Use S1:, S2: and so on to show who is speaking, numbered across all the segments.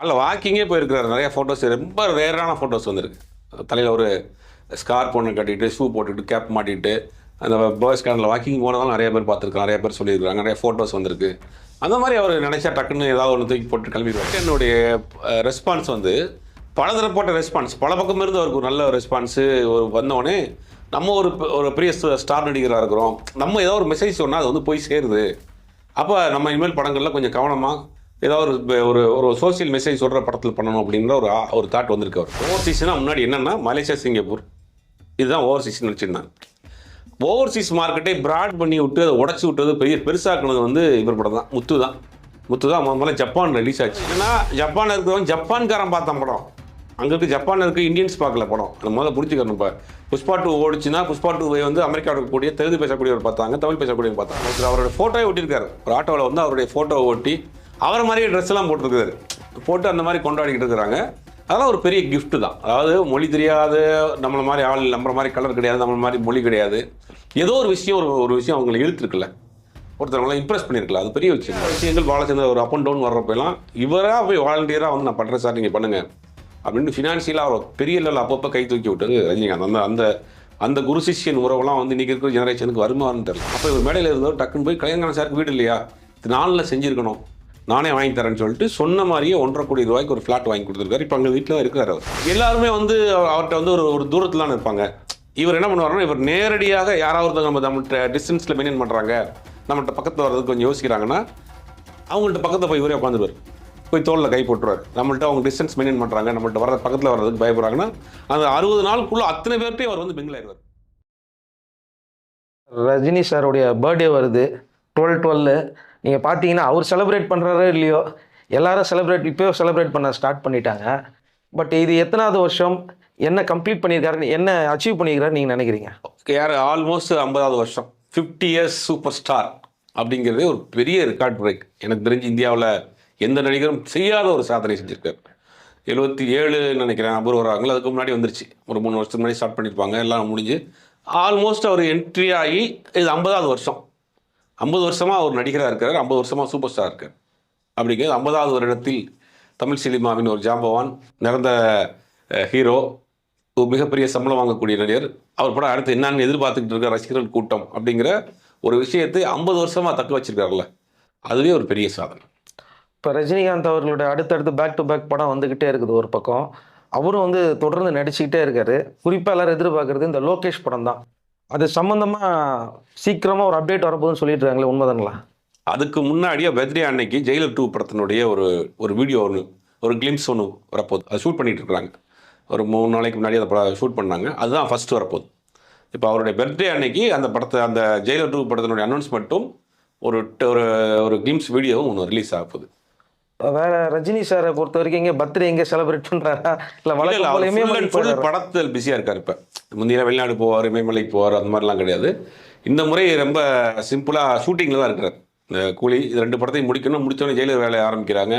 S1: அதில் வாக்கிங்கே போயிருக்கிறார். நிறைய ஃபோட்டோஸ் ரொம்ப ரேரான ஃபோட்டோஸ் வந்திருக்கு. தலையில் ஒரு ஸ்கார்ப் ஒன்று கட்டிட்டு ஷூ போட்டுட்டு கேப் மாட்டிட்டு அந்த பாய்ஸ் கேண்டில் வாக்கிங் போனதால் நிறைய பேர் பார்த்துருக்காங்க நிறைய பேர் சொல்லியிருக்காங்க நிறைய ஃபோட்டோஸ் வந்திருக்கு. அந்த மாதிரி அவர் நினைச்சா டக்குன்னு ஏதாவது ஒன்று தூக்கி போட்டு கிளம்பிடுவார். என்னுடைய ரெஸ்பான்ஸ் வந்து பலதரப்பட்ட ரெஸ்பான்ஸ் பல பக்கம் இருந்து அவருக்கு ஒரு நல்ல ரெஸ்பான்ஸு ஒரு வந்தோடனே நம்ம ஒரு ஒரு பெரிய ஸ்டார் நடிகராக இருக்கிறோம். நம்ம ஏதோ ஒரு மெசேஜ் சொன்னால் அது வந்து போய் சேருது. அப்போ நம்ம இனிமேல் படங்களில் கொஞ்சம் கவனமாக ஏதாவது ஒரு ஒரு ஒரு சோஷியல் மெசேஜ் சொல்கிற படத்தில் பண்ணணும் அப்படிங்கிற ஒரு ஒரு தாட் வந்திருக்கு அவர் ஓவர்சீஸ்னால் முன்னாடி என்னென்னா மலேசியா சிங்கப்பூர். இதுதான் ஓவர்சீஸ் நினச்சிருந்தாங்க ஓவர்சீஸ் மார்க்கெட்டை பிராட் பண்ணி விட்டு அதை உடச்சி விட்டது பெரிய பெருசாக்குனது வந்து இவர் படம் தான். முத்து தான். முத்து தான் முதல்ல ஜப்பான் ரிலீஸ் ஆச்சு. ஏன்னா ஜப்பான் இருக்கிறவங்க ஜப்பான்காரன் பார்த்தான் படம். அங்கே இருக்க ஜப்பான் இருக்க இந்தியன்ஸ் பார்க்கல படம். அது முதல்ல புரிஞ்சுக்கணும் இப்போ. புஷ்பா டூ ஓடிச்சுன்னா புஷ்பா டூ வந்து அமெரிக்காவில் இருக்கக்கூடிய தெலுங்கு பேசக்கூடியவர் பார்த்தாங்க தமிழ் பேசக்கூடியவர் பார்த்தாங்க. அவரோட ஃபோட்டோவை ஒட்டியிருக்காரு. ஒரு ஆட்டோவில் வந்து அவருடைய ஃபோட்டோவை ஓட்டி அவரை மாதிரியே ட்ரெஸ் எல்லாம் போட்டு அந்த மாதிரி கொண்டாடிக்கிட்டு இருக்கிறாங்க. அதெல்லாம் ஒரு பெரிய கிஃப்ட்டு தான். அதாவது மொழி தெரியாது நம்மளை மாதிரி ஆள் நம்மள மாதிரி கலர் கிடையாது நம்மள மாதிரி மொழி கிடையாது. ஏதோ ஒரு விஷயம் ஒரு ஒரு விஷயம் அவங்களை இழுத்துருக்குல்ல. ஒருத்தவங்களை இம்ப்ரெஸ் பண்ணியிருக்கலாம் அது பெரிய விஷயம். விஷயங்கள் வாழச்சந்திர ஒரு அப் அண்ட் டவுன் வர்றப்பெல்லாம் இவராக போய் வாலண்டியராக வந்து நான் பண்ணுறேன் சார் நீங்கள் பண்ணுங்கள் அப்படின்னு ஃபினான்ஷியலாக அவர் பெரிய லெவலில் அப்பப்போ கை தூக்கி விட்டது ரஜினிகாந்த். அந்த அந்த அந்த குரு சிஷியன் உறவுலாம் வந்து இன்றைக்கி இருக்கிற ஜெனரேஷனுக்கு வருமானு தெரியல. அப்போ இவர் மேடையில் இருந்தவர் டக்குன்னு போய் கலைஞர் சாருக்கு வீடு இல்லையா? இது நாளில் செஞ்சுருக்கணும். நானே வாங்கி தரேன்னு சொல்லிட்டு சொன்ன மாதிரியே ஒன்றரை கோடி ரூபாய்க்கு ஒரு ஃப்ளாட் வாங்கி கொடுத்துருக்காரு. இப்போ அங்கே வீட்டில் இருக்கிறார் அவர். எல்லாருமே வந்து அவர்கிட்ட வந்து ஒரு ஒரு தூரத்தில் இருப்பாங்க. இவர் என்ன பண்ணுவாருன்னா இவர் நேரடியாக யாராவது ஒருத்தவங்க நம்ம நம்மள்கிட்ட டிஸ்டன்ஸில் மெயின்டைன் பண்ணுறாங்க நம்மள்கிட்ட பக்கத்தில் வர்றதுக்கு கொஞ்சம் யோசிக்கிறாங்கன்னா அவங்கள்ட்ட பக்கத்தில் போய் இவரே உட்காந்துருவார். போய் தோளில் கை போட்டுருவார். நம்மள்ட்ட அவங்க டிஸ்டன்ஸ் மெயின்டைன் பண்ணுறாங்க நம்மள்ட்ட வர பக்கத்தில் வர்றதுக்கு பயப்படுறாங்கன்னா அந்த அறுபது நாளுக்குள்ளே அத்தனை பேர்கிட்டையும் அவர் வந்து மிங்கில்
S2: ரஜினி சாருடைய பர்த்டே வருது. டுவெல் டுவெல்லு நீங்கள் பார்த்தீங்கன்னா அவர் செலிப்ரேட் பண்ணுறாரோ இல்லையோ எல்லாரும் செலிப்ரேட் இப்போயோ செலிப்ரேட் பண்ண ஸ்டார்ட் பண்ணிட்டாங்க. பட் இது எத்தனாவது வருஷம்? என்ன கம்ப்ளீட் பண்ணியிருக்காருன்னு என்ன அச்சீவ் பண்ணியிருக்காரு நீங்கள் நினைக்கிறீங்க?
S1: யார்? ஆல்மோஸ்ட் ஐம்பதாவது வருஷம். ஃபிஃப்டி இயர்ஸ் சூப்பர் ஸ்டார் அப்படிங்கிறதே ஒரு பெரிய ரெக்கார்ட் பிரேக் எனக்கு தெரிஞ்சு இந்தியாவில் எந்த நடிகரும் செய்யாத ஒரு சாதனை செஞ்சுருக்காரு. எழுபத்தி ஏழு நினைக்கிறேன் அபூர்வ வராங்களோ அதுக்கு முன்னாடி வந்துருச்சு. ஒரு மூணு வருஷத்துக்கு முன்னாடி ஸ்டார்ட் பண்ணியிருப்பாங்க எல்லாம் முடிஞ்சு. ஆல்மோஸ்ட் அவர் என்ட்ரி ஆகி இது ஐம்பதாவது வருஷம். ஐம்பது வருஷமாக அவர் நடிகராக இருக்கார் ஐம்பது வருஷமாக சூப்பர் ஸ்டார் இருக்கார். அப்படிங்கிறது ஐம்பதாவது வருடத்தில் தமிழ் சினிமாவின் ஒரு ஜாம்பவான் நிறந்த ஹீரோ ஒரு மிகப்பெரிய சம்பளம் வாங்கக்கூடிய நடிகர். அவர் படம் அடுத்து என்னன்னு எதிர்பார்த்துக்கிட்டு இருக்கார் ரசிகர்கள் கூட்டம் அப்படிங்கிற ஒரு விஷயத்தை ஐம்பது வருஷமாக தக்க வச்சிருக்காருல்ல. அதுவே ஒரு பெரிய சாதனை.
S2: இப்போ ரஜினிகாந்த் அவர்களோட அடுத்தடுத்து பேக் டு பேக் படம் வந்துக்கிட்டே இருக்குது ஒரு பக்கம். அவரும் வந்து தொடர்ந்து நடிச்சுக்கிட்டே இருக்காரு. குறிப்பாக எல்லாரும் எதிர்பார்க்கறது இந்த லோகேஷ் படம் தான் அது சம்மந்தமாக சீக்கிரமாக ஒரு அப்டேட் வரப்போகுதுன்னு சொல்லிட்டு இருக்காங்களே
S1: அதுக்கு முன்னாடியே பர்த்டே அன்னைக்கு ஜெயிலர் டூ படத்தினுடைய ஒரு ஒரு வீடியோ ஒன்று ஒரு கிளிம்ஸ் ஒன்று வரப்போகுது. அதை ஷூட் பண்ணிகிட்டு இருக்கிறாங்க ஒரு மூணு நாளைக்கு முன்னாடி அதை படம் ஷூட் பண்ணாங்க. அதுதான் ஃபஸ்ட்டு வரப்போகுது. இப்போ அவருடைய பர்த்டே அன்னைக்கு அந்த படத்தை அந்த ஜெயிலர் டூ படத்தினுடைய அனௌன்ஸ்மெண்ட்டும் ஒரு ஒரு ஒரு கிளிம்ஸ் வீடியோவும் ஒன்று ரிலீஸ் ஆக போகுது.
S2: வேற ரஜினி சாரை பொறுத்த வரைக்கும் எங்கே பர்த்டே எங்கே செலிப்ரேட் பண்ணுறாரா இல்லை வழக்கம்?
S1: படத்தில் பிஸியாக இருக்கார் இப்போ. முந்தைய வெளிநாடு போவார் இமயமலைக்கு போவார் அந்த மாதிரிலாம் கிடையாது. இந்த முறை ரொம்ப சிம்பிளாக ஷூட்டிங்கில் தான் இருக்கிறார். இந்த கூலி இது ரெண்டு படத்தையும் முடிக்கணும் முடிச்சோடனே ஜெயிலர் வேலையை ஆரம்பிக்கிறாங்க.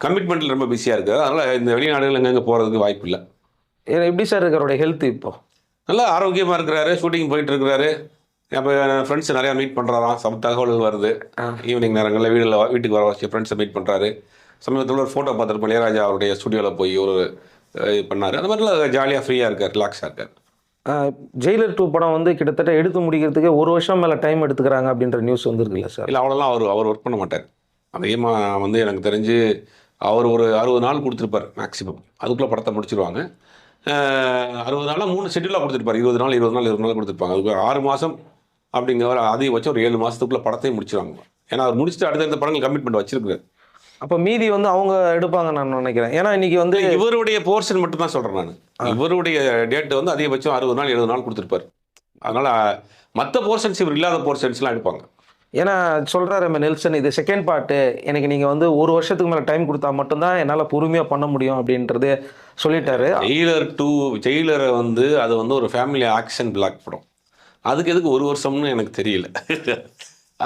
S1: கமிட்மெண்ட்டில் ரொம்ப பிஸியாக இருக்கார். அதனால் இந்த வெளிநாடுகள் எங்கெங்கே போகிறதுக்கு வாய்ப்பு இல்லை.
S2: எப்படி சார் இருக்காரோட ஹெல்த் இப்போ?
S1: நல்லா ஆரோக்கியமாக இருக்கிறாரு ஷூட்டிங் போயிட்டு இருக்கிறாரு. அப்போ ஃப்ரெண்ட்ஸ் நிறையா மீட் பண்ணுறாராம் சம் தகவல்கள் வருது. ஈவினிங் நேரங்களில் வீட்டில் வீட்டுக்கு வர வச்சு ஃப்ரெண்ட்ஸை மீட் பண்ணுறாரு சமீபத்தில் ஒரு ஃபோட்டோ பார்த்துருப்போம். இளையராஜா அவருடைய ஸ்டுடியோவில் போய் ஒரு இது பண்ணார். அந்த மாதிரிலாம் ஜாலியாக ஃப்ரீயாக இருக்கார் ரிலாக்ஸாக இருக்கார்.
S2: ஜெயிலர் டூ படம் வந்து கிட்டத்தட்ட எடுத்து முடிக்கிறதுக்கு ஒரு வருஷம் மேலே டைம் எடுத்துக்கிறாங்க அப்படின்ற நியூஸ் வந்திருக்குல்ல சார்
S1: இல்லை அவ்வளோலாம் அவர் அவர் ஒர்க் பண்ண மாட்டார். அதிகமாக வந்து எனக்கு தெரிஞ்சு அவர் ஒரு அறுபது நாள் கொடுத்துருப்பார் மேக்ஸிமம் அதுக்குள்ளே படத்தை முடிச்சிருவாங்க. அறுபது நாளாக மூணு ஷெட்யூலாக கொடுத்துருப்பார். இருபது நாள் இருபது நாள் இருபது நாள் கொடுத்துருப்பாங்க. அதுக்கு ஆறு மாதம் அப்படிங்கிற அதிகபட்சம் ஒரு ஏழு மாதத்துக்குள்ளே படத்தையும் முடிச்சிருவாங்க. ஏன்னா அவர் முடிச்சுட்டு அடுத்தடுத்த படங்கள் கமிட்மெண்ட் வச்சிருக்காரு.
S2: அப்போ மீதி வந்து அவங்க எடுப்பாங்க நான் நினைக்கிறேன். ஏன்னா இன்னைக்கு வந்து
S1: இவருடைய போர்ஷன் மட்டும் தான் சொல்கிறேன் நான் இவருடைய டேட் வந்து அதிகபட்சம் அறுபது நாள் எழுபது நாள் கொடுத்துருப்பார். அதனால் மற்ற போர்ஷன்ஸ் இவர் இல்லாத போர்ஷன்ஸ்லாம் எடுப்பாங்க.
S2: ஏன்னா சொல்கிறாரு நம்ம நெல்சன் இது செகண்ட் பார்ட்டு எனக்கு நீங்கள் வந்து ஒரு வருஷத்துக்கு மேலே டைம் கொடுத்தா மட்டும்தான் என்னால் பொறுமையாக பண்ண முடியும் அப்படின்றது சொல்லிட்டாரு.
S1: ஜெயிலர் டூ ஜெயிலரை வந்து அது வந்து ஒரு ஃபேமிலி ஆக்ஷன் பிளாக் படம். அதுக்கு எதுக்கு ஒரு வருஷம்னு எனக்கு தெரியல.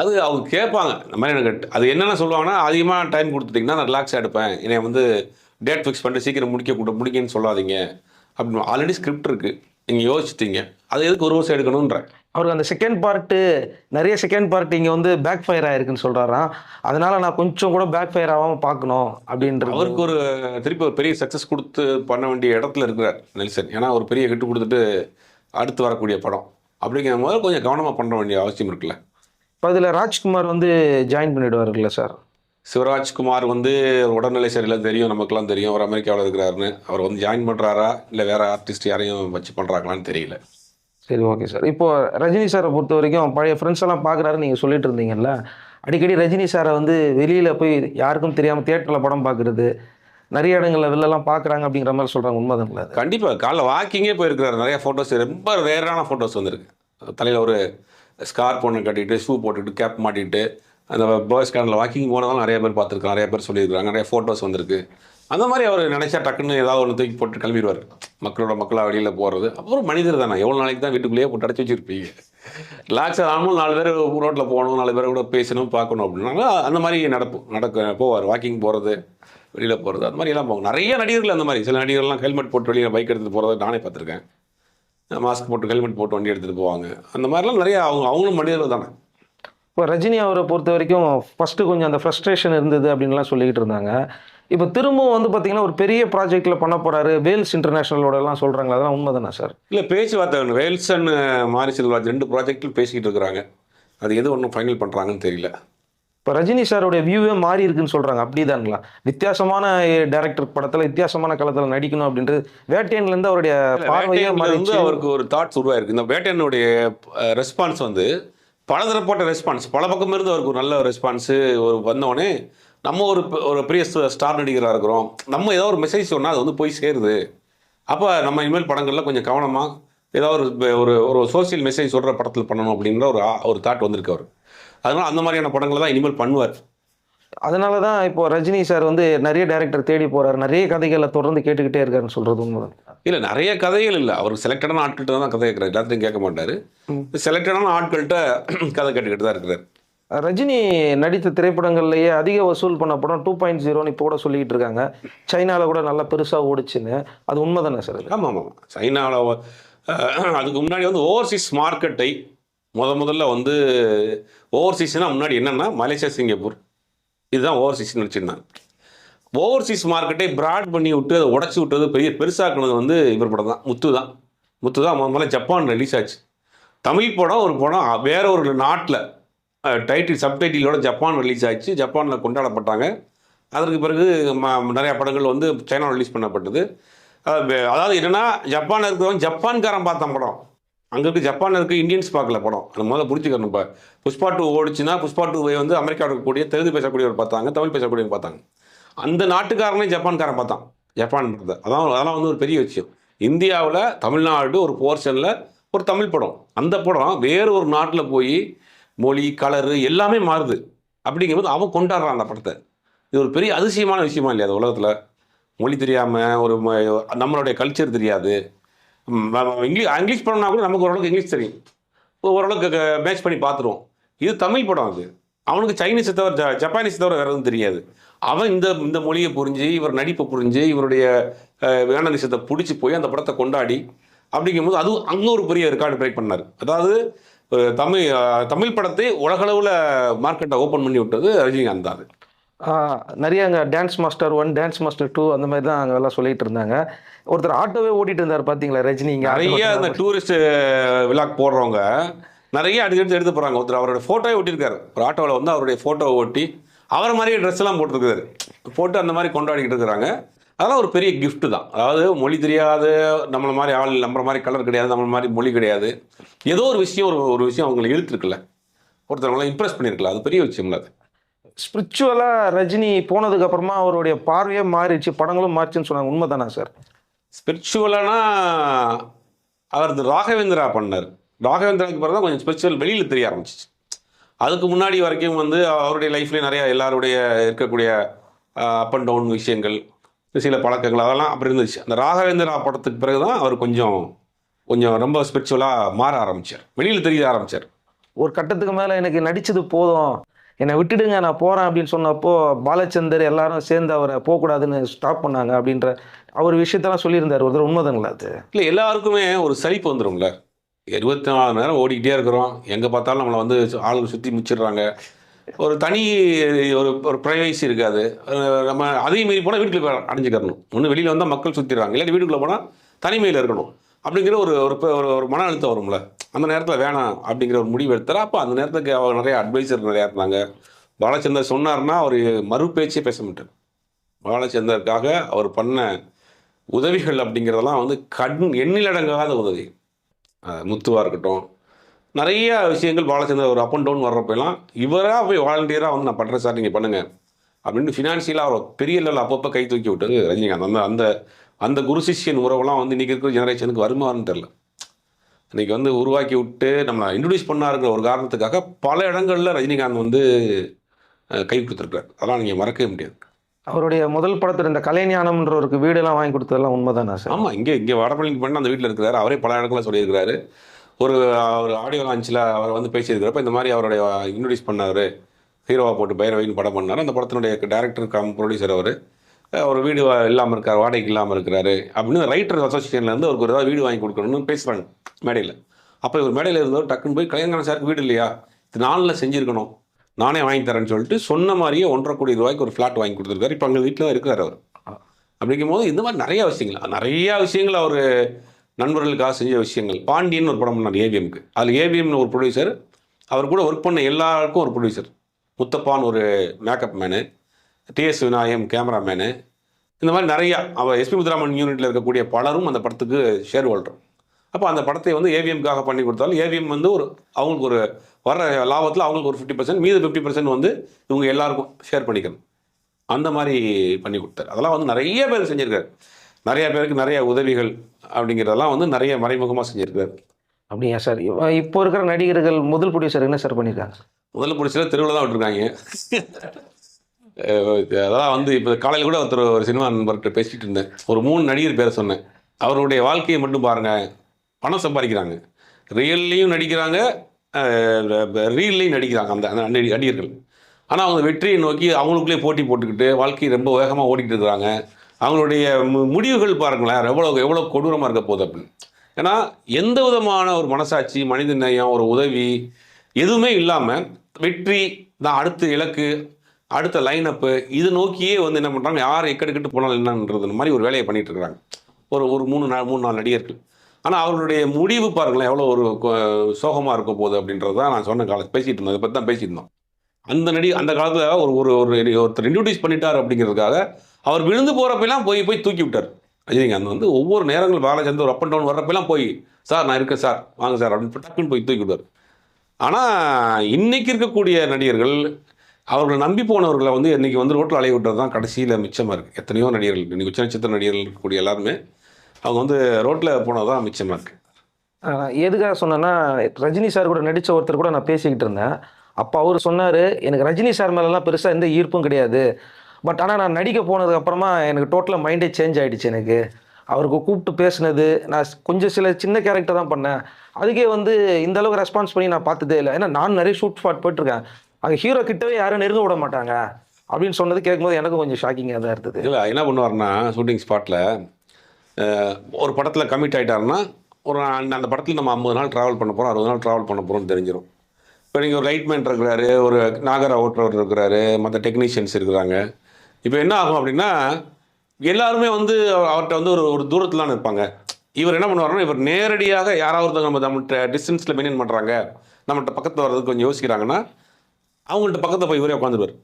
S1: அது அவங்க கேட்பாங்க. இந்த மாதிரி எனக்கு அது என்னென்ன சொல்லுவாங்கன்னா அதிகமாக டைம் கொடுத்துட்டிங்கன்னா நான் ரிலாக்ஸாக எடுப்பேன். என்னை வந்து டேட் ஃபிக்ஸ் பண்ணிட்டு சீக்கிரம் முடிக்க கூட முடிக்கன்னு சொல்லாதீங்க. அப்படின்னு ஆல்ரெடி ஸ்கிரிப்ட் இருக்குது நீங்கள் யோசிச்சிட்டீங்க. அது எதுக்கு ஒரு வருஷம் எடுக்கணுன்ற
S2: அவருக்கு அந்த செகண்ட் பார்ட்டு நிறைய செகண்ட் பார்ட் இங்கே வந்து பேக் ஃபயர் ஆயிருக்குன்னு சொல்கிறாராம் அதனால நான் கொஞ்சம் கூட பேக் ஃபயர் ஆகாமல் பார்க்கணும் அப்படின்றது.
S1: அவருக்கு ஒரு திருப்பி ஒரு பெரிய சக்ஸஸ் கொடுத்து பண்ண வேண்டிய இடத்துல இருக்கிறார் நெல்சன். ஏன்னா ஒரு பெரிய ஹிட் கொடுத்துட்டு அடுத்து வரக்கூடிய படம். அப்படிங்கிற போது கொஞ்சம் கவனமாக பண்ண வேண்டிய அவசியம் இருக்குல்ல.
S2: இப்போ அதில் ராஜ்குமார் வந்து ஜாயின் பண்ணிடுவாருல்ல சார்
S1: சிவராஜ்குமார் வந்து உடல்நிலை சரியில்லை தெரியும் நமக்கெல்லாம் தெரியும். அவர் அமெரிக்காவில் இருக்கிறாருன்னு. அவர் வந்து ஜாயின் பண்ணுறாரா இல்லை வேற ஆர்டிஸ்ட் யாரையும் வச்சு பண்ணுறாங்களான்னு தெரியல.
S2: சரி ஓகே சார் இப்போ ரஜினி சாரை பொறுத்த வரைக்கும் பழைய ஃப்ரெண்ட்ஸ் எல்லாம் பார்க்குறாரு நீங்கள் சொல்லிட்டு இருந்தீங்கல்ல அடிக்கடி ரஜினி சாரை வந்து வெளியில் போய் யாருக்கும் தெரியாமல் தியேட்டரில் படம் பார்க்குறது நிறைய இடங்கள்ல வெளிலலாம் பார்க்குறாங்க அப்படிங்கிற மாதிரி சொல்கிறாங்க உண்மைதான் இல்லை
S1: கண்டிப்பாக காலைல வாக்கிங்கே போயிருக்கிறாரு. நிறைய ஃபோட்டோஸ் ரொம்ப ரேரான ஃபோட்டோஸ் வந்திருக்கு. தலையில் ஒரு ஸ்கார்ப் ஒன்று கட்டிட்டு ஷூ போட்டுட்டு கேப் மாட்டிட்டு அந்த பாய்ஸ் கேனில் வாக்கிங் போனதால் நிறைய பேர் பார்த்துருக்காங்க நிறைய பேர் சொல்லியிருக்காங்க நிறைய ஃபோட்டோஸ் வந்திருக்கு. அந்த மாதிரி அவர் நினைச்சா டக்குன்னு ஏதாவது ஒன்று தூக்கி போட்டு கிளம்பிடுவார். மக்களோட மக்களாக வெளியில் போகிறது அப்புறம் மனிதர் தானே. எவ்வளோ நாளைக்கு தான் வீட்டுக்குள்ளேயே போட்டு அடைச்சி வச்சுருப்பீங்க. ரிலாக்ஸ் ஆகணும் நாலு பேர் ரோட்டில் போகணும் நாலு பேர் கூட பேசணும் பார்க்கணும் அப்படின்னாங்க அந்த மாதிரி நடப்பு நடக்க போவார். வாக்கிங் போகிறது வெளியில் போகிறது அந்த மாதிரி எல்லாம் போகும் நிறைய நடிகர்கள் அந்த மாதிரி. சில நடிகர்கள்லாம் ஹெல்மெட் போட்டு வெளியில் பைக் எடுத்துகிட்டு போகிறத நானே பார்த்துருக்கேன். மாஸ்க் போட்டு ஹெல்மெட் போட்டு வண்டி எடுத்துகிட்டு போவாங்க. அந்த மாதிரிலாம் நிறையா அவங்க அவங்களும் மனிதர்கள் தானே.
S2: இப்போ ரஜினி அவரை பொறுத்த வரைக்கும் ஃபஸ்ட்டு கொஞ்சம் அந்த ஃப்ரஸ்ட்ரேஷன் இருந்தது அப்படின்லாம் சொல்லிக்கிட்டு இருந்தாங்க. இப்போ திரும்பவும் வந்து பார்த்தீங்கன்னா ஒரு பெரிய ப்ராஜெக்ட்டில் பண்ண போகிறாரு வேல்ஸ் இன்டர்நேஷனலோட எல்லாம் சொல்கிறாங்களா அதெல்லாம் உண்மைதானே சார்?
S1: இல்லை பேச்சுவார்த்தை வேணும். வேல்சன் மாரி செல்வராஜ் ரெண்டு ப்ராஜெக்டில் பேசிக்கிட்டு இருக்கிறாங்க. அது எது ஒன்றும் ஃபைனல் பண்ணுறாங்கன்னு தெரியல.
S2: இப்போ ரஜினி சாருடைய வியூவே மாறி இருக்குன்னு சொல்கிறாங்க அப்படிதானுங்களா? வித்தியாசமான டேரக்டர் படத்தில் வித்தியாசமான களத்தில் நடிக்கணும் அப்படின்றது வேட்டையன்லேருந்து அவருடைய பார்வையே
S1: வேட்டையன்ல
S2: மாறி
S1: வந்து அவருக்கு ஒரு தாட்ஸ் உருவாயிருக்கு. இந்த வேட்டையனுடைய ரெஸ்பான்ஸ் வந்து பலதரப்பட்ட ரெஸ்பான்ஸ் பல பக்கம் இருந்து அவருக்கு ஒரு நல்ல ரெஸ்பான்ஸு ஒரு வந்தோடனே நம்ம ஒரு ஒரு பெரிய ஸ்டார் நடிகராக இருக்கிறோம். நம்ம ஏதோ ஒரு மெசேஜ் சொன்னால் அது வந்து போய் சேருது. அப்போ நம்ம இனிமேல் படங்களில் கொஞ்சம் கவனமாக ஏதோ ஒரு ஒரு ஒரு சோஷியல் மெசேஜ் சொல்கிற படத்தில் பண்ணணும் அப்படின்ற ஒரு ஒரு தாட் வந்திருக்கு அவர் அதனால அந்த மாதிரியான படங்களை தான் இனிமேல் பண்ணுவார்.
S2: அதனால தான் இப்போ ரஜினி சார் வந்து நிறைய டேரக்டர் தேடி போறாரு. நிறைய கதைகளை தொடர்ந்து கேட்டுக்கிட்டே இருக்காருன்னு சொல்றது உண்மைதான்.
S1: இல்லை நிறைய கதைகள் இல்லை. அவர் செலக்டடான ஆட்கள்கிட்ட தான் கதை கேட்குறாரு எல்லாத்தையும் கேட்க மாட்டார். செலக்டடான ஆட்கள்கிட்ட கதை கேட்டுக்கிட்டு தான் இருக்கிறார்.
S2: ரஜினி நடித்த திரைப்படங்கள்லேயே அதிக வசூல் பண்ண படம் டூ பாயிண்ட் ஜீரோன்னு இப்போ கூட சொல்லிக்கிட்டு இருக்காங்க. சைனாவில் கூட நல்லா பெருசாக ஓடிச்சுன்னு. அது உண்மை தானே சார்
S1: ஆமாம் ஆமாம். சைனாவில் அதுக்கு முன்னாடி வந்து ஓவர்சீஸ் மார்க்கெட்டை முத முதல்ல வந்து ஓவர்சீஸ்னால் முன்னாடி என்னென்னா மலேசியா சிங்கப்பூர். இதுதான் ஓவர்சீஸ்னு வச்சுருந்தாங்க. ஓவர்சீஸ் மார்க்கெட்டை பிராட் பண்ணி விட்டு அதை உடச்சி விட்டது பெரிய பெருசாக்குனது வந்து இவர் படம் தான். முத்து தான். முத்து தான் முதல்ல ஜப்பான் ரிலீஸ் ஆச்சு. தமிழ் படம் ஒரு படம் வேற ஒரு நாட்டில் டைட்டில் சப்டைட்டிலோட ஜப்பான் ரிலீஸ் ஆச்சு ஜப்பானில் கொண்டாடப்பட்டாங்க. அதற்கு பிறகு நிறையா படங்கள் வந்து சைனாவில் ரிலீஸ் பண்ணப்பட்டது. அதாவது என்னன்னா ஜப்பானில் இருக்கிறவங்க ஜப்பான்காரன் பார்த்தான் படம். அங்கே இருக்க ஜப்பானில் இருக்க இந்தியன்ஸ் பார்க்கல படம். அது முதல்ல புரிஞ்சுக்கணும் இப்போ. புஷ்பா டூ ஓடிச்சுன்னா புஷ்பா டூ வந்து அமெரிக்காவில் இருக்கக்கூடிய தெலுங்கு பேசக்கூடியவர் பார்த்தாங்க தமிழ் பேசக்கூடியவர் பார்த்தாங்க. அந்த நாட்டுக்காரனே ஜப்பான்காரன் பார்த்தான். ஜப்பான் படத்தை. அதான் அதெல்லாம் வந்து ஒரு பெரிய விஷயம். இந்தியாவில் தமிழ்நாடு ஒரு போர்ஷனில் ஒரு தமிழ் படம். அந்த படம் வேறு ஒரு நாட்டில் போய் மொழி கலரு எல்லாமே மாறுது. அப்படிங்கும்போது அவன் கொண்டாடுறான் அந்த படத்தை. இது ஒரு பெரிய அதிசயமான விஷயமா இல்லையா அது உலகத்தில்? மொழி தெரியாமல் ஒரு நம்மளுடைய கல்ச்சர் தெரியாது. இங்கிலீஷ் இங்கிலீஷ் படம்னா கூட நமக்கு ஓரளவுக்கு இங்கிலீஷ் தெரியும். ஓரளவுக்கு மேட்ச் பண்ணி பார்த்துருவோம். இது தமிழ் படம் அது. அவனுக்கு சைனீஸ் தவிர ஜ- ஜப்பானீஸ் தவிர வேறு எதுவும் தெரியாது. அவன் இந்த இந்த மொழியை புரிஞ்சு இவர் நடிப்பை புரிஞ்சு இவருடைய வேணநிசத்தை பிடிச்சி போய் அந்த படத்தை கொண்டாடி அப்படிங்கும்போது அது அங்கே ஒரு பெரிய ரெக்கார்டு பிரேக் பண்ணார். அதாவது தமிழ் தமிழ் படத்தை உலகளவில் மார்க்கெட்டை ஓப்பன் பண்ணி விட்டது ரஜினிகாந்த் தான்
S2: நிறைய அங்கே dance master one dance master two அந்த மாதிரி தான் அங்கே எல்லாம் சொல்லிட்டு இருந்தாங்க. ஒருத்தர் ஆட்டோவே ஓட்டிட்டு இருந்தார் பார்த்தீங்களா ரஜினி இங்கே
S1: நிறைய அந்த டூரிஸ்ட் விழாக் போடுறவங்க நிறைய அடுத்து எடுத்து போகிறாங்க ஒருத்தர் அவரோட ஃபோட்டோவே ஒட்டியிருக்காரு. ஒரு ஆட்டோவில் வந்து அவருடைய ஃபோட்டோவை ஒட்டி அவரை மாதிரியே ட்ரெஸ் எல்லாம் போட்டிருக்காரு. போட்டு அந்த மாதிரி கொண்டாடிக்கிட்டு இருக்கிறாங்க. அதெல்லாம் ஒரு பெரிய gift தான். அதாவது மொழி தெரியாத நம்மள மாதிரி ஆள் நம்மள மாதிரி கலர் கிடையாது நம்மள மாதிரி மொழி கிடையாது. ஏதோ ஒரு விஷயம் ஒரு ஒரு விஷயம் அவங்களை இழுத்துருக்குல்ல ஒருத்தவங்களை இம்ப்ரெஸ் பண்ணியிருக்கல அது பெரிய விஷயம்ல அது.
S2: ஸ்பிரிச்சுவலாக ரஜினி போனதுக்கு அப்புறமா அவருடைய பார்வையே மாறிடுச்சு படங்களும் மாறிச்சுன்னு சொன்னாங்க. உண்மைதானா சார்
S1: ஸ்பிரிச்சுவலானா அவர் ராகவேந்திரா பண்ணார். ராகவேந்திராவுக்கு பிறகு தான் கொஞ்சம் ஸ்பிரிச்சுவல் வெளியில் தெரிய ஆரம்பிச்சிச்சு. அதுக்கு முன்னாடி வரைக்கும் வந்து அவருடைய லைஃப்லேயே நிறைய எல்லாருடைய இருக்கக்கூடிய அப் அண்ட் டவுன் விஷயங்கள் சில பழக்கங்கள் அதெல்லாம் அப்படி இருந்துச்சு. அந்த ராகவேந்திரா படத்துக்கு பிறகு தான் அவர் கொஞ்சம் கொஞ்சம் ரொம்ப ஸ்பிரிச்சுவலாக மாற ஆரம்பிச்சார். வெளியில் தெரிய ஆரம்பிச்சார்.
S2: ஒரு கட்டத்துக்கு மேலே எனக்கு நடிச்சது போதும். என்னை விட்டுடுங்க நான் போகிறேன் அப்படின்னு சொன்னப்போ பாலச்சந்தர் எல்லாரும் சேர்ந்து அவரை போகக்கூடாதுன்னு ஸ்டாப் பண்ணாங்க அப்படின்ற அவர் விஷயத்தெல்லாம் சொல்லியிருந்தார். ஒரு தடவை உண்மைதாங்களா அது?
S1: இல்லை எல்லாருக்குமே ஒரு சலிப்பு வந்துடும்ல இருபத்தி நாலு நேரம் ஓடிக்கிட்டே இருக்கிறோம். எங்கே பார்த்தாலும் நம்மளை வந்து ஆளுங்க சுற்றி முச்சிடுறாங்க. ஒரு தனி ஒரு ஒரு ப்ரைவைசி இருக்காது. நம்ம அதையும் மீறி போனால் வீட்டுக்குள்ள போய் அடைஞ்சிக்கிறணும். ஒன்று வெளியில் வந்தால் மக்கள் சுற்றிடுறாங்க இல்லாட்டி வீட்டுக்குள்ளே போனால் தனிமையில் இருக்கணும். அப்படிங்கிற ஒரு ஒரு ஒரு ஒரு மன அழுத்தம் வரும்ல. அந்த நேரத்தில் வேணாம் அப்படிங்கிற ஒரு முடிவு எடுத்தார்? அப்போ அந்த நேரத்துக்கு அவர் நிறைய அட்வைசர் நிறையா இருந்தாங்க. பாலச்சந்தர் சொன்னார்னா அவர் மறு பேச்சே பேச மாட்டார். பாலச்சந்தருக்காக அவர் பண்ண உதவிகள் அப்படிங்கிறதெல்லாம் வந்து கண் எண்ணிலடங்காத உதவி. முத்துவாக இருக்கட்டும் நிறைய விஷயங்கள் பாலச்சந்தர் ஒரு அப் அண்ட் டவுன் வர்றப்பெல்லாம் இவராக போய் வாலண்டியராக வந்து நான் பண்ணுறேன் சார் நீங்கள் பண்ணுங்கள் அப்படின்னு ஃபினான்ஷியலாக அவர் பெரிய லெவலில் அப்பப்போ கை தூக்கி விட்டது ரஜினிகாந்த். அந்த அந்த அந்த குரு சிஷ்யன் உறவெல்லாம் வந்து இன்றைக்கி இருக்கிற ஜெனரேஷனுக்கு வருமானு தெரில இன்னைக்கு வந்து உருவாக்கி விட்டு நம்மளை இன்ட்ரடியூஸ் பண்ணாருங்கிற ஒரு காரணத்துக்காக பல இடங்களில் ரஜினிகாந்த் வந்து கை கொடுத்துருக்காரு அதெல்லாம் நீங்கள் மறக்கவே முடியாது.
S2: அவருடைய முதல் படத்தில் இந்த கலைஞானம்ன்றவருக்கு வீடெல்லாம் வாங்கி கொடுத்ததெல்லாம் உண்மைதானா சார்?
S1: ஆமாம் இங்கே இங்கே வடபழனி பண்ண அந்த வீட்டில் இருக்கிறாரு. அவரே பல இடங்களில் சொல்லியிருக்கிறாரு. ஒரு ஒரு ஆடியோ லான்ச்சில் அவர் வந்து பேசியிருக்கிறப்ப இந்த மாதிரி அவருடைய இன்ட்ரடியூஸ் பண்ணார். ஹீரோவா போட்டு பைரவின்னு படம் பண்ணார். அந்த படத்தினுடைய டேரக்டர் கம் ப்ரொடியூசர் அவர். ஒரு வீடு இல்லாமல் இருக்கார் வாடகைக்கு இல்லாமல் இருக்கிறாரு. அப்படின்னு ரைட்டர் அசோசியேஷன்லேருந்து அவருக்கு ஒரு ஏதாவது வீடு வாங்கி கொடுக்கணும்னு பேசுகிறாங்க மேடையில். அப்போ இவர் மேடையில் இருந்தவர் டக்குன்னு போய் கலைஞர் சாருக்கு வீடு இல்லையா? இது நாளில் செஞ்சுருக்கணும். நானே வாங்கி தரேன்னு சொல்லிட்டு சொன்ன மாதிரியே ஒன்றரை கோடி ரூபாய்க்கு ஒரு ஃப்ளாட் வாங்கி கொடுத்துருக்காரு. இப்போ அங்கே வீட்டில் தான் இருக்கிறார் அவர். அப்படிங்கும்போது இந்த மாதிரி நிறைய விஷயங்கள் நிறைய விஷயங்கள் அவர் நண்பர்களுக்காக செஞ்ச விஷயங்கள். பாண்டியன் ஒரு படம் பண்ணார் ஏவிஎம்க்கு அதில் ஏவிஎம்னு ஒரு ப்ரொடியூசர் அவர் கூட ஒர்க் பண்ண எல்லாருக்கும் ஒரு ப்ரொடியூசர் முத்தப்பான் ஒரு makeup man TS Vinayagam cameraman இந்த மாதிரி நிறையா அவர் எஸ்பி முத்துராமன் யூனிட்டில் இருக்கக்கூடிய பலரும் அந்த படத்துக்கு ஷேர் ஹோல்டர் அப்போ அந்த படத்தை வந்து ஏவிஎம்காக பண்ணி கொடுத்தாலும் ஏவிஎம் வந்து ஒரு அவங்களுக்கு ஒரு வர லாபத்தில் அவங்களுக்கு ஒரு ஃபிஃப்டி பர்சன்ட் மீது ஃபிஃப்டி பர்சன்ட் வந்து இவங்க எல்லாருக்கும் ஷேர் பண்ணிக்கணும். அந்த மாதிரி பண்ணி கொடுத்தாரு. அதெல்லாம் வந்து நிறைய பேர் செஞ்சுருக்காரு. நிறைய பேருக்கு நிறைய உதவிகள் அப்படிங்கிறதெல்லாம் வந்து நிறைய மறைமுகமாக செஞ்சிருக்காரு.
S2: அப்படியா சார்? இப்போ இருக்கிற நடிகர்கள் முதல் ப்ரொடியூசர் என்ன சார் பண்ணியிருக்காங்க
S1: முதல்ல பிடிச்சல தெருவில் தான் விட்டுருக்காங்க. அதான் வந்து இப்போ காலையில் கூட ஒருத்தர் ஒரு சினிமா நண்பர்கிட்ட பேசிட்டு இருந்தேன். ஒரு மூணு நடிகர் பேரை சொன்னேன். அவருடைய வாழ்க்கையை மட்டும் பாருங்க. பணம் சம்பாதிக்கிறாங்க. ரியல்லையும் நடிக்கிறாங்க. ரீல்லையும் நடிக்கிறாங்க அந்த அந்த நடி- நடிகர்கள். ஆனால் அவங்க வெற்றியை நோக்கி அவங்களுக்குள்ளே போட்டி போட்டுக்கிட்டு வாழ்க்கை ரொம்ப வேகமாக ஓடிக்கிட்டு இருக்கிறாங்க. அவங்களுடைய முடிவுகள் பாருங்களேன். எவ்வளோ எவ்வளோ கொடூரமாக இருக்க போகுது அப்படின்னு. ஏன்னா எந்த விதமான ஒரு மனசாட்சி மனித நேயம் ஒரு உதவி எதுவுமே இல்லாமல் வெற்றி தான் அடுத்த இலக்கு அடுத்த லைனப்பு இது நோக்கியே வந்து என்ன பண்ணுறாங்க யார் எக்கெடுக்கிட்டு போனாலும் என்னன்றது மாதிரி ஒரு வேலையை பண்ணிட்டு இருக்கிறாங்க ஒரு ஒரு மூணு நாள் மூணு நாலு நடிகர்கள். ஆனால் அவர்களுடைய முடிவு பாருங்களேன் எவ்வளோ ஒரு சோகமாக இருக்க போகுது அப்படின்றது தான் நான் சொன்ன காலத்தில் பேசிகிட்டு இருந்தோம் அதை பற்றி தான் பேசியிருந்தோம் அந்த நடி அந்த காலத்தில் ஒரு ஒரு ஒரு ஒருத்தர் இன்ட்ரடியூஸ் பண்ணிட்டார் அப்படிங்கிறதுக்காக அவர் விழுந்து போகிறப்பெல்லாம் போய் போய் தூக்கி விட்டார். ரஜினிகாந்த் வந்து ஒவ்வொரு நேரங்கள் பாலச்சந்தர் ஒரு அப் அண்ட் டவுன் வர்றப்பெல்லாம் போய் சார் நான் இருக்கேன் சார். வாங்க சார் அப்படின்னு டக்குன்னு போய் தூக்கி விட்டார் ஆனால் இன்றைக்கி இருக்கக்கூடிய நடிகர்கள் அவர்களை நம்பி போனவர்களை வந்து இன்றைக்கி வந்து ரோட்டில் அலைய விட்டுறது தான் கடைசியில் மிச்சமாக இருக்குது எத்தனையோ நடிகர்கள் இன்றைக்கி உச்ச நட்சத்திர நடிகர்கள் இருக்கக்கூடிய எல்லாருமே அவங்க வந்து ரோட்டில் போனது தான் மிச்சமாக இருக்குது
S2: எதுக்காக சொன்னேன்னா ரஜினி சார் கூட நடித்த ஒருத்தர் கூட நான் பேசிக்கிட்டு இருந்தேன். அப்போ அவர் சொன்னார் எனக்கு ரஜினி சார் மேலெலாம் பெருசாக எந்த ஈர்ப்பும் கிடையாது. பட் ஆனால் நான் நடிக்க போனதுக்கப்புறமா எனக்கு டோட்டலாக மைண்டே சேஞ்ச் ஆகிடுச்சு எனக்கு. அவருக்கு கூப்பிட்டு பேசினது நான் கொஞ்சம் சில சின்ன கேரக்டர் தான் பண்ணேன். அதுக்கே வந்து இந்த அளவுக்கு ரெஸ்பான்ஸ் பண்ணி நான் பார்த்ததே இல்லை. ஏன்னா நான் நிறைய ஷூட் ஸ்பாட் போயிட்டுருக்கேன் அங்கே ஹீரோ கிட்டவே யாரும் நெருங்க விட மாட்டாங்க. அப்படின்னு சொன்னது கேட்கும்போது எனக்கும் கொஞ்சம் ஷாக்கிங்காக தான் இருந்தது.
S1: இல்லை என்ன பண்ணுவார்னா ஷூட்டிங் ஸ்பாட்டில் ஒரு படத்தில் கமிட் ஆகிட்டாருன்னா ஒரு அந்த அந்த படத்தில் நம்ம ஐம்பது நாள் ட்ராவல் பண்ண போகிறோம் அறுபது நாள் ட்ராவல் பண்ண போகிறோம்னு தெரிஞ்சிடும் இப்போ நீங்கள் ஒரு லைட்மேன் இருக்கிறாரு ஒரு நாகர ஓட்டுறவர் இருக்கிறாரு மற்ற டெக்னீஷியன்ஸ் இருக்கிறாங்க. இப்போ என்ன ஆகும் அப்படின்னா எல்லாருமே வந்து அவர்கிட்ட வந்து ஒரு ஒரு தூரத்தில் இருப்பாங்க இவர் என்ன பண்ணுவாருன்னா இவர் நேரடியாக யாராவது ஒருத்தவங்க நம்ம நம்மகிட்ட டிஸ்டன்ஸில் மெயின்டைன் பண்ணுறாங்க நம்மகிட்ட பக்கத்தில் வர்றதுக்கு கொஞ்சம் யோசிக்கிறாங்கன்னா அவங்கள்ட்ட பக்கத்தில் போய் இவரே உட்காந்துருவார்.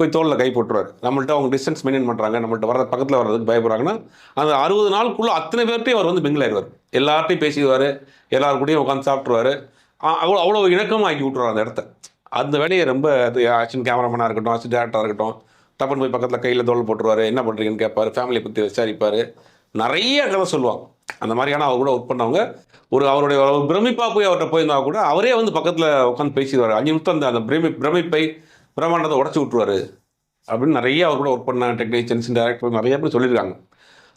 S1: போய் தோளில் கை போட்டுருவார். நம்மள்ட்ட அவங்க டிஸ்டன்ஸ் மெயின்டைன் பண்ணுறாங்க நம்மள்ட்ட வர பக்கத்தில் வர்றதுக்கு பயப்படுறாங்கன்னா அந்த அறுபது நாளுக்குள்ளே அத்தனை பேர்ட்டையும் அவர் வந்து மிங்கில் ஆயிடுவார். எல்லார்ட்டையும் பேசிடுவார் எல்லார் கூடயும் உட்காந்து சாப்பிட்ருவாரு அவ்வளோ அவ்வளோ இணக்கமாக ஆக்கி விட்ருவார் அந்த இடத்த. அந்த வேலையை ரொம்ப அது ஆக்ஷன் கேமராமேனாக இருக்கட்டும் ஆக்ஷன் டேரக்டராக இருக்கட்டும் டப்புன்னு போய் பக்கத்தில் கையில் தோல் போட்டுருவாரு. என்ன பண்ணுறீங்கன்னு கேட்பார். ஃபேமிலியை பற்றி விசாரிப்பார். நிறைய கதை சொல்லுவாங்க. அந்த மாதிரியான அவர் கூட ஒர்க் பண்ணவங்க ஒரு அவருடைய பிரமிப்பாக போய் அவர்கிட்ட போயிருந்தா கூட அவரே வந்து பக்கத்தில் உட்காந்து பேசிடுவார். அஞ்சு நிமிஷம் அந்த அந்த பிரமி பிரமிப்பை பிரம்மாண்டத்தை உடச்சி விட்ருவாரு அப்படின்னு நிறைய அவர் கூட ஒர்க் பண்ண டெக்னீஷியன்ஸ் டேரக்டர் நிறைய பேர் சொல்லியிருக்காங்க.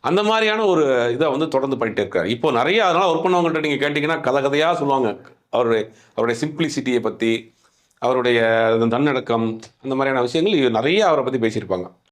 S1: அந்த மாதிரியான ஒரு இதை வந்து தொடர்ந்து பண்ணிட்டு இருக்காரு. இப்போ நிறைய அதனால் ஒர்க் பண்ணவங்கள்ட்ட நீங்கள் கேட்டிங்கன்னா கதை கதையாக சொல்லுவாங்க. அவருடைய அவருடைய சிம்பிளிசிட்டியை பற்றி அவருடைய தன்னடக்கம் அந்த மாதிரியான விஷயங்கள் நிறைய அவரை பற்றி பேசியிருப்பாங்க.